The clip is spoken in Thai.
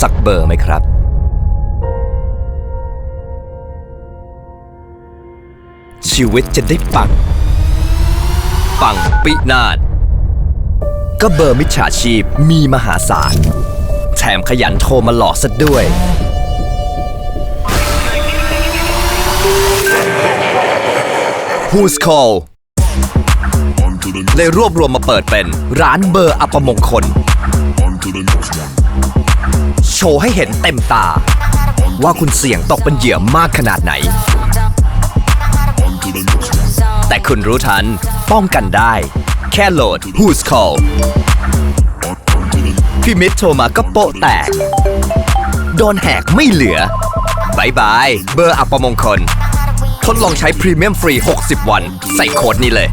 สักเบอร์ไหมครับชีวิตจะได้ปัง ปังปินาศก็เบอร์มิจฉาชีพมีมหาศาล แถมขยันโทรมาหลอกซะด้วย Who's Call เลยรวบรวมมาเปิดเป็นร้านเบอร์อัปมงคล โชว์ให้เห็นเต็มตา ว่าคุณเสี่ยงตกเป็นเหยื่อมากขนาดไหน แต่คุณรู้ทัน ป้องกันได้ แค่โหลด Who's Call พี่มิตรโทรมาก็โปะแตก โดนแหกไม่เหลือบายบาย เบอร์อัปมงคล ทดลองใช้พรีเมียมฟรี 60 วัน ใส่โค้ดนี้เลย